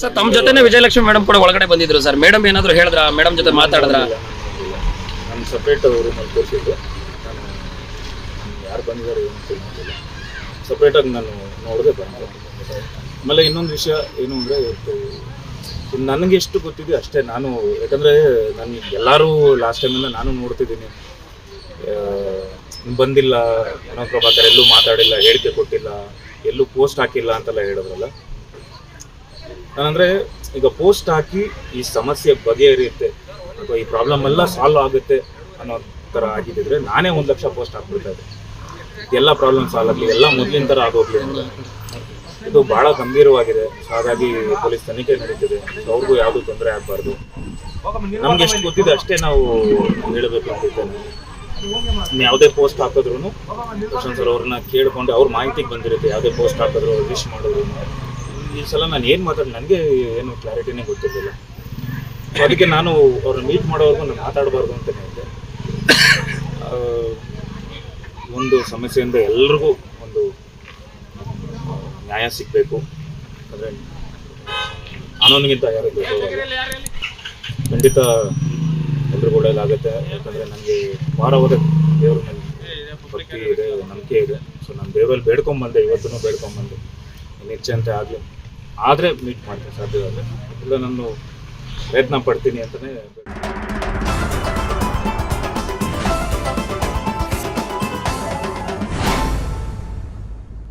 Sir ತಮ್ಮ ಜೊತೆನೆ Vijayalakshmi madam ಕೂಡ ಒಳಗಡೆ ಬಂದಿದ್ರು ಸರ್. ಮೇಡಮ್ ಏನಾದ್ರು ಹೇಳಿದ್ರ? ಮೇಡಮ್ ಜೊತೆ ಮಾತಾಡಿದ್ರ? ಸಪ್ರೇಟ್ ನಾನು ನೋಡದೆ ಆಮೇಲೆ ಇನ್ನೊಂದು ವಿಷಯ ಏನು ಅಂದ್ರೆ ನನಗೆ ಎಷ್ಟು ಗೊತ್ತಿದೆ ಅಷ್ಟೇ ನಾನು, ಯಾಕಂದ್ರೆ ನಾನು ಎಲ್ಲರೂ ಲಾಸ್ಟ್ ಟೈಮಿಂದ ನಾನು ನೋಡ್ತಿದ್ದೀನಿ. ಬಂದಿಲ್ಲ. ಮನೋಜ್ ಪ್ರಭಾಕರ್ ಎಲ್ಲೂ ಮಾತಾಡಿಲ್ಲ, ಹೇಳಿಕೆ ಕೊಟ್ಟಿಲ್ಲ, ಎಲ್ಲೂ ಪೋಸ್ಟ್ ಹಾಕಿಲ್ಲ ಅಂತೆಲ್ಲ ಹೇಳಿದ್ರಲ್ಲ. ನಾನಂದ್ರೆ ಈಗ ಪೋಸ್ಟ್ ಹಾಕಿ ಈ ಸಮಸ್ಯೆ ಬಗೆಹರಿಯುತ್ತೆ, ಅಥವಾ ಈ ಪ್ರಾಬ್ಲಮ್ ಎಲ್ಲ ಸಾಲ್ವ್ ಆಗುತ್ತೆ ಅನ್ನೋ ಥರ ಆಗಿದ್ದಿದ್ರೆ ನಾನೇ ಒಂದು ಲಕ್ಷ ಪೋಸ್ಟ್ ಹಾಕ್ಬಿಡ್ತಾ ಇದ್ದೆ. ಎಲ್ಲ ಪ್ರಾಬ್ಲಮ್ ಸಾಲ್ವ್ ಆಗಲಿ, ಎಲ್ಲ ಮೊದ್ಲಿನ ಥರ ಆಗೋಗ್ಲಿ ಅಂತ. ಇದು ಬಹಳ ಗಂಭೀರವಾಗಿದೆ. ಹಾಗಾಗಿ ಪೊಲೀಸ್ ತನಿಖೆ ನಡೀತಿದೆ. ಅವ್ರಿಗೂ ಯಾವುದೂ ತೊಂದರೆ ಆಗಬಾರ್ದು. ನಮ್ಗೆ ಎಷ್ಟು ಗೊತ್ತಿದೆ ಅಷ್ಟೇ ನಾವು ಹೇಳಬೇಕು ಅಂತ ಇನ್ನು ಯಾವುದೇ ಪೋಸ್ಟ್ ಹಾಕಿದ್ರು ಸರ್ ಅವ್ರನ್ನ ಕೇಳಿಕೊಂಡು ಅವ್ರ ಮಾಹಿತಿಗೆ ಬಂದಿರುತ್ತೆ. ಯಾವುದೇ ಪೋಸ್ಟ್ ಹಾಕಿದ್ರು ವಿಶ್ ಮಾಡಿದ್ರು ಈ ಸಲ ನಾನು ಏನು ಮಾತಾಡಿ, ನನಗೆ ಏನು ಕ್ಲಾರಿಟಿನೇ ಗೊತ್ತಿರಲಿಲ್ಲ. ಅದಕ್ಕೆ ನಾನು ಅವ್ರನ್ನ ಮೀಟ್ ಮಾಡೋವರೆಗೂ ನಾನು ಮಾತಾಡಬಾರ್ದು ಅಂತಲೇ ಹೇಳಿದೆ ಒಂದು ಸಮಸ್ಯೆಯಿಂದ ಎಲ್ರಿಗೂ ಒಂದು ನ್ಯಾಯ ಸಿಗಬೇಕು. ಅಂದರೆ ಕಾನೂನಿಗಿಂತ ಯಾರು. ಖಂಡಿತ ಎಲ್ರಿಗೂ ಒಳ್ಳೇದಾಗುತ್ತೆ ಯಾಕಂದರೆ ನನಗೆ ವಾರವಾದ ದೇವ್ರ ಭಕ್ತಿ ಇದೆ, ನಂಬಿಕೆ ಇದೆ. ಸೊ ನಾನು ದೇವರಲ್ಲಿ ಬೇಡ್ಕೊಂಬಂದೆ ಇವತ್ತೂ ಬೇಡ್ಕೊಂಬಂದೆ ನಿಶ್ಚಯಂತೆ ಆಗಲಿ. ಆದರೆ ಮೀಟ್ ಮಾಡ್ತೀನಿ ಸಾಧ್ಯವಾದರೆ ಇಲ್ಲ ನಾನು ಪ್ರಯತ್ನ ಪಡ್ತೀನಿ ಅಂತಲೇ